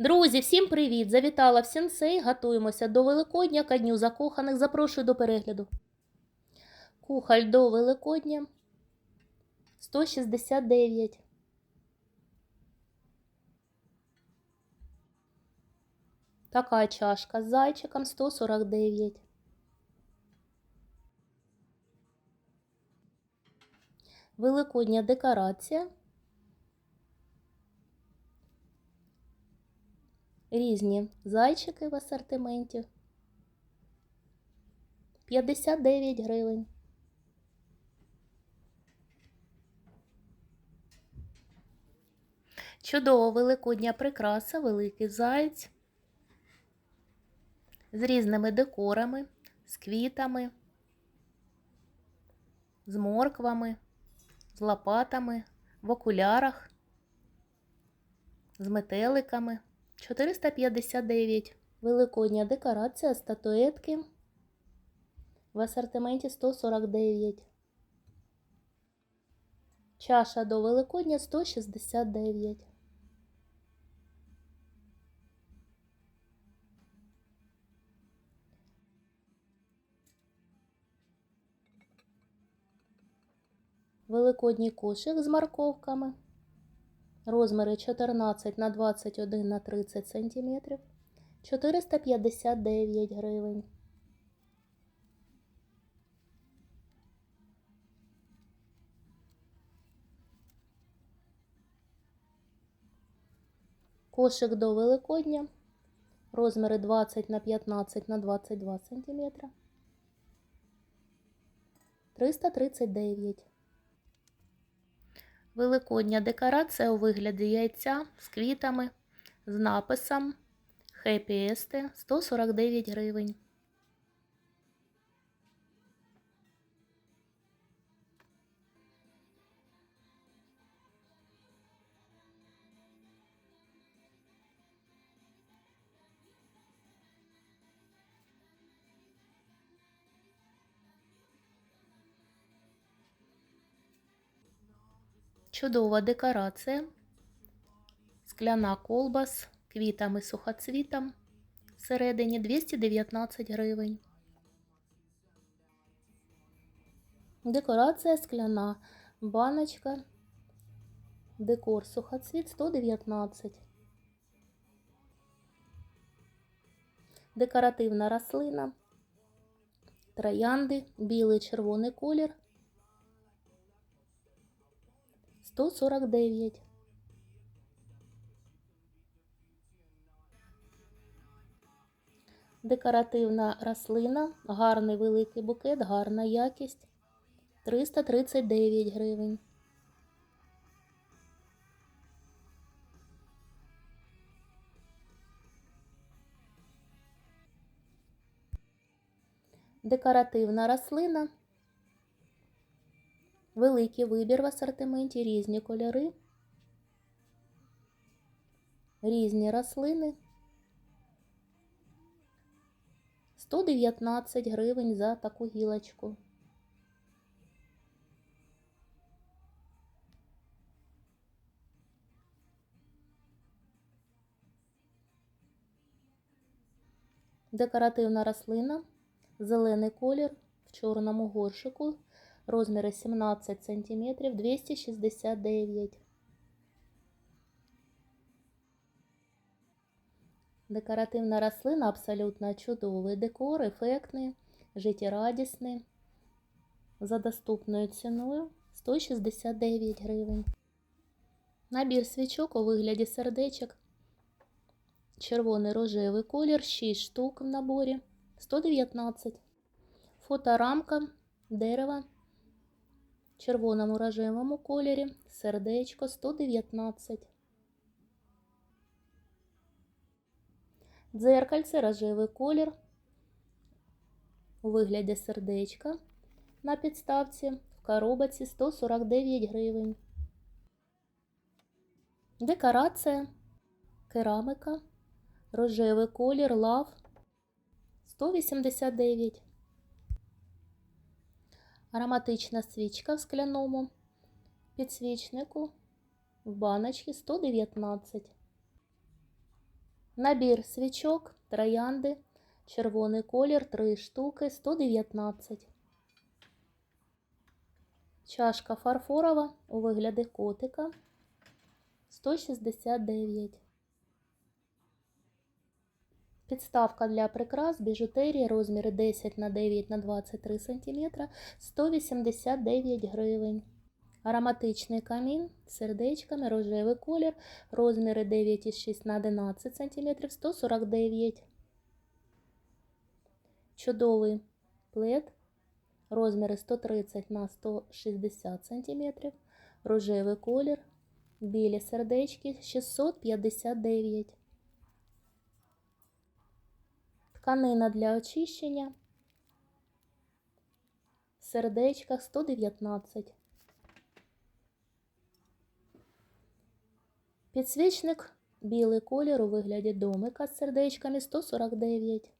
Друзі, всім привіт! Завітала в сенсей. Готуємося до Великодня, ка дню закоханих. Запрошую до перегляду. Кухоль до Великодня 169. Така чашка з зайчиком 149. Великодня декорація. Різні зайчики в асортименті. 59 гривень. Чудово великодня прикраса, великий заєць з різними декорами, з квітами, з морквами, з лопатами, в окулярах, з метеликами. 459. Великодня декорація статуетки в асортименті 149. Чаша до Великодня 169. Великодній кошик з морковками. Розміри 14 на 21 на 30 см. 459 гривень. Кошик до Великодня. Розміри 20 на 15 на 22 см. 339 Великодня декорація у вигляді яйця з квітами, з написом Хеппі Есте 149 гривень. Чудова декорація. Скляна колба з квітами сухоцвітом. Всередині 219 гривень. Декорація скляна. Баночка. Декор сухоцвіт 119. Декоративна рослина. Троянди. Білий червоний колір. 149. Декоративна рослина, гарний великий букет, гарна якість 339 гривень. Декоративна рослина Великий вибір в асортименті, різні кольори, різні рослини. 119 гривень за таку гілочку. Декоративна рослина, зелений колір в чорному горшику розміри 17 см 269. Декоративна рослина абсолютно чудовий декор, ефектний, життєрадісний, за доступною ціною 169 гривень. Набір свічок у вигляді сердечок. Червоний рожевий колір, 6 штук в наборі 119. Фоторамка дерева червоному рожевому кольорі, сердечко 119. Дзеркальце рожевий колір. У вигляді сердечка на підставці. В коробці 149 гривень. Декорація, керамика, рожевий колір, лав 189 ароматична свічка в скляному підсвічнику в баночці 119. Набір свічок, троянди, червоний колір, 3 штуки, 119. Чашка фарфорова у вигляді котика 169. Підставка для прикрас біжутерії розміри 10 на 9 на 23 см 189 гривень. Ароматичний камін з сердечками, рожевий колір, розміри 9,6 на 11 см 149. Чудовий плед, розміри 130 на 160 см, рожевий колір, білі сердечки 659. Тканина для очищення. В сердечках 119. Підсвічник білий колір у вигляді домика з сердечками 149.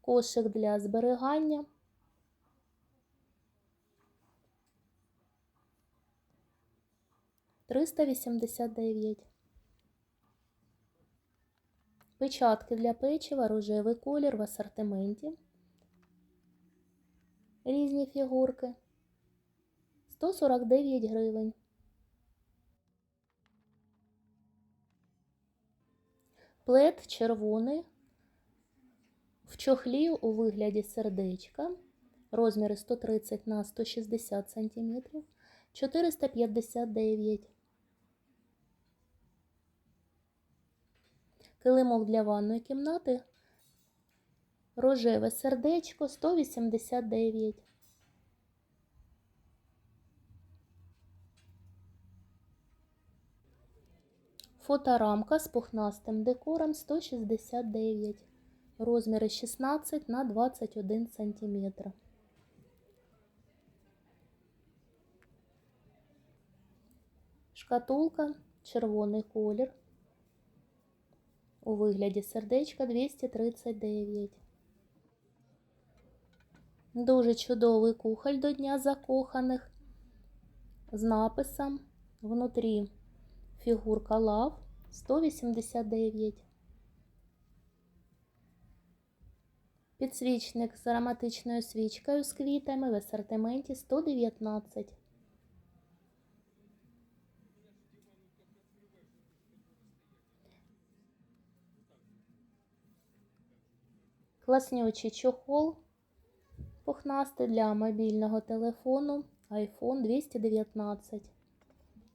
Кошик для зберігання. Триста вісімдесят дев'ять. Печатки для печива, рожевий колір в асортименті. Різні фігурки. 149 гривень. Плед червоний в чохлі у вигляді сердечка. Розміри 130 на 160 см. 459 Килимок для ванної кімнати. Рожеве сердечко 189. Фоторамка з пухнастим декором 169. Розміри 16 на 21 см. Шкатулка, червоний колір у вигляді сердечка 239. Дуже чудовий кухоль до Дня закоханих з написом внутрі фігурка лав 189. Підсвічник з ароматичною свічкою з квітами в асортименті 119. Класнючий чохол пухнастий для мобільного телефону iPhone 219.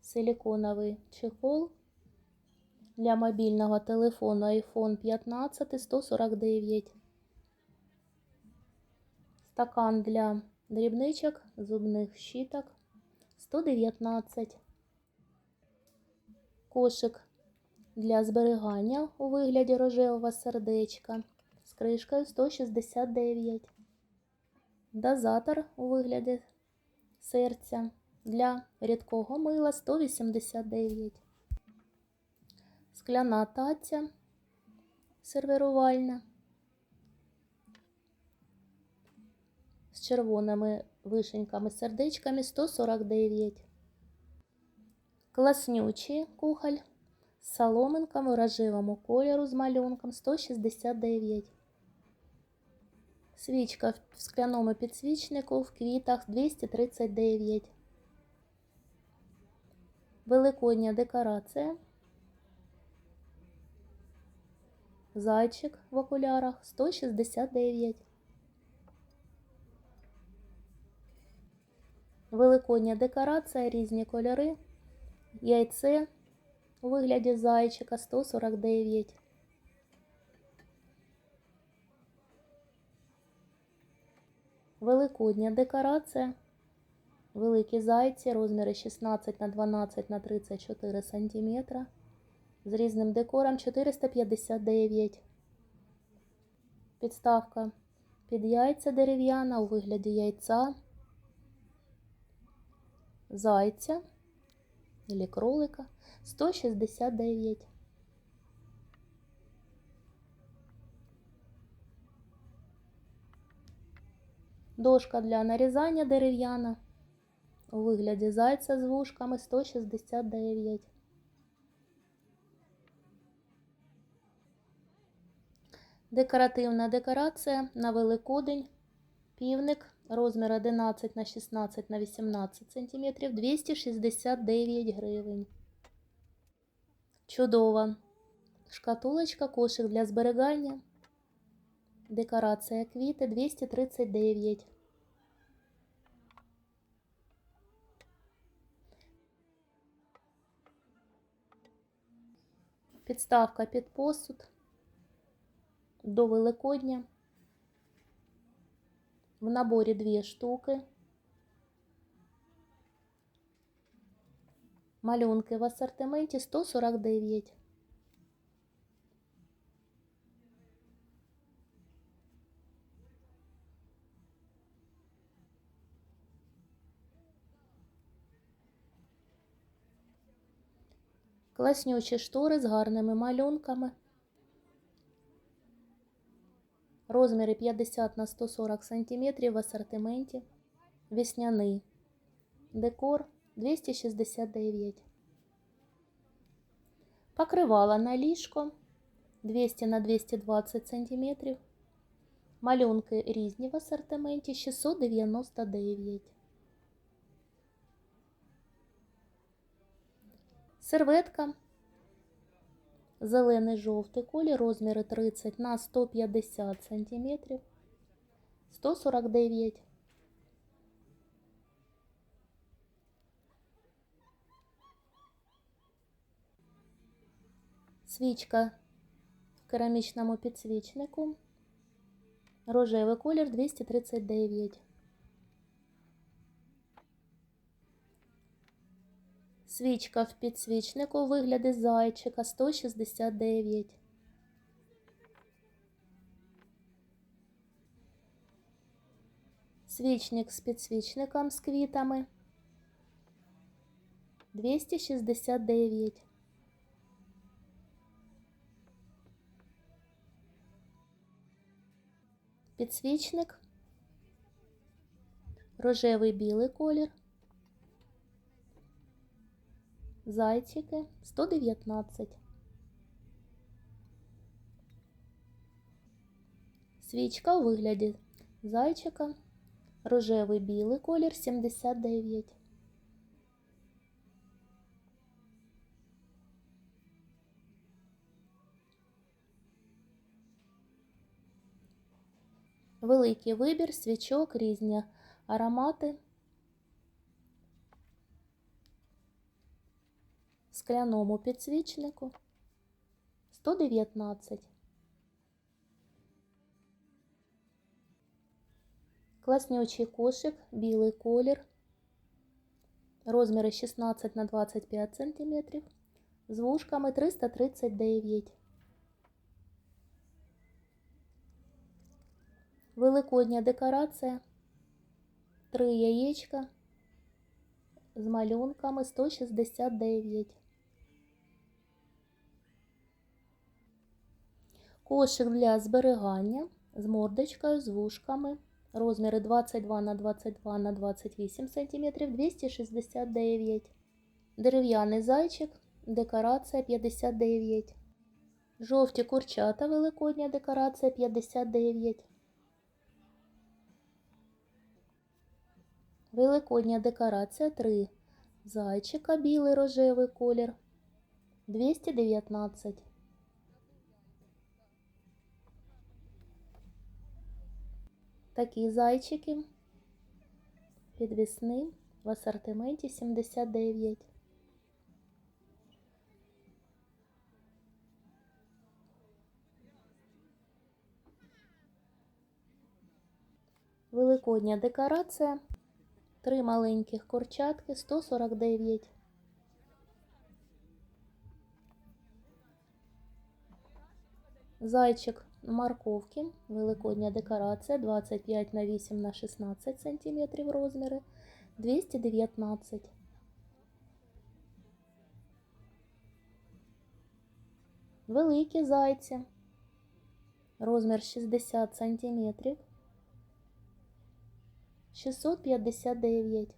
Силіконовий чехол для мобільного телефону iPhone 15 149. Стакан для дрібничок, зубних щіток 119. Кошик для зберігання у вигляді рожевого сердечка кришкою 169. Дозатор у вигляді серця для рідкого мила 189. Скляна таця сервірувальна з червоними вишеньками сердечками 149. Класнючий кухоль з соломинками рожевому кольору з малюнком 169. Свічка в скляному підсвічнику в квітах 239. Великодня декорація. Зайчик в окулярах 169. Великодня декорація, різні кольори. Яйце у вигляді зайчика 149. Великодня декорація. Великі зайці, розміри 16 на 12 на 34 см. З різним декором 459. Підставка під яйця дерев'яна у вигляді яйця, зайця або кролика 169. Дошка для нарізання дерев'яна у вигляді зайця з вушками 169. Декоративна декорація на Великодень. Півник розмір 11 на 16 на 18 см 269 гривень. Чудова шкатулочка кошик для зберігання. Декорація квіти 239. Підставка під посуд до Великодня. В наборі дві штуки. Малюнки в асортименті 149. Класнючі штори з гарними малюнками. Розміри 50 на 140 см в асортименті. Весняний декор 269. Покривала на ліжко 200 на 220 см. Малюнки різні в асортименті 699. Серветка. Зелений жовтий колір, розміри 30 на 150 см. 149. Свічка в керамічному підсвічнику. Рожевий колір 239. Свічка в підсвічнику у вигляді зайчика 169. Свічник з підсвічником з квітами 269. Підсвічник, рожевий білий колір. Зайчики 119. Свічка у вигляді зайчика. Рожевий білий колір 79. Великий вибір свічок, різні аромати. Скляному підсвічнику 119. Класнючий кошик, білий колір, розміри 16 на 25 см, з вушками 339. Великодня декорація, три яєчка з малюнками 169. Кошик для зберігання з мордочкою, з вушками. Розміри 22 на 22 на 28 см 269. Дерев'яний зайчик, декорація 59. Жовті курчата, великодня декорація 59. Великодня декорація 3. Зайчика, білий рожевий колір 219. Такі зайчики підвісний в асортименті 79. Великодня декорація. Три маленьких курчатки 149. Зайчик морковки, великодня декорація 25 на 8 на 16 см розміри 219. Великі зайці. Розмір 60 см. 659.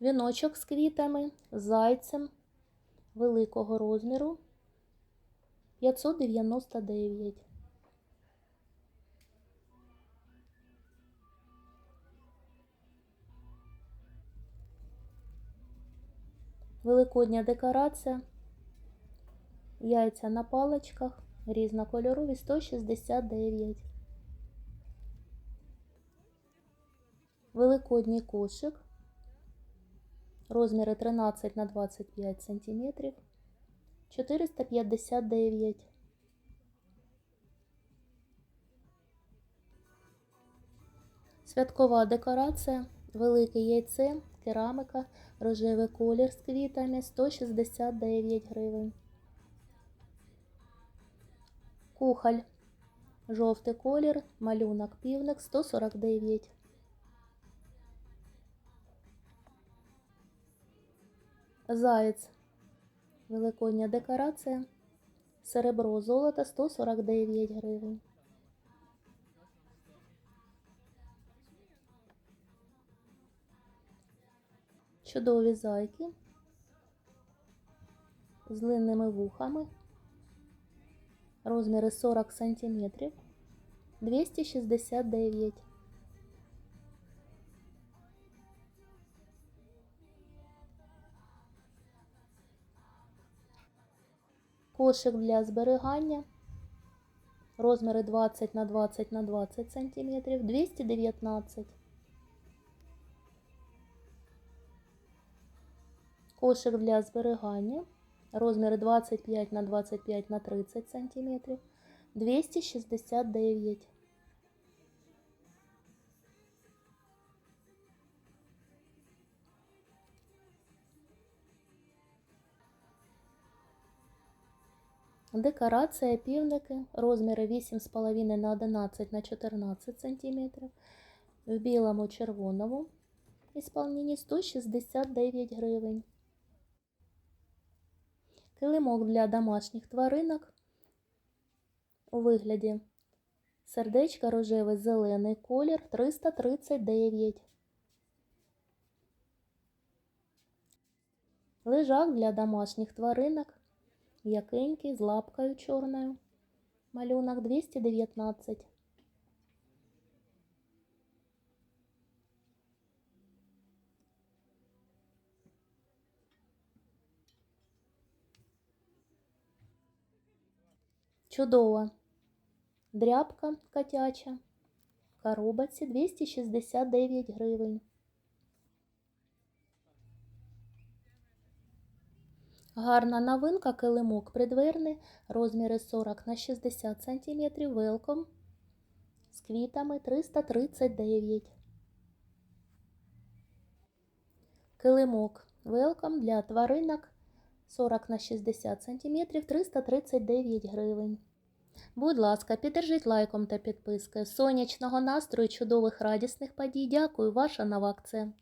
Віночок з квітами, зайцем. Великого розміру 599. Великодня декорація. Яйця на паличках. Різнокольорові 169. Великодній кошик. Розміри 13 на 25 см. 459. Святкова декорація. Велике яйце, кераміка, рожевий колір з квітами 169 гривень. Кухоль. Жовтий колір, малюнок півник 149. Заєць. Великодня декорація. Серебро золото 149 гривень. Чудові зайки з длинними вухами. Розміри 40 см. 269. Кошик для зберігання. Розміри 20 на 20 на 20 см. 219. Кошик для зберігання. Розміри 25 на 25 на 30 см. 269. Декорація півники. Розміри 8,5 на 11 на 14 см. В білому червоному. Ісполненні 169 гривень. Килимок для домашніх тваринок у вигляді сердечка рожевий зелений колір 339. Лежак для домашніх тваринок м'якенький з лапкою чорною. Малюнок 219. Чудова дрябка котяча. В коробці 269 гривень. Гарна новинка килимок придверний, розміри 40 на 60 см, велком з квітами 339. Килимок велком для тваринок 40 на 60 см 339 гривень. Будь ласка, піддержіть лайком та підпискою. Сонячного настрою, чудових радісних подій. Дякую, ваша нова акція.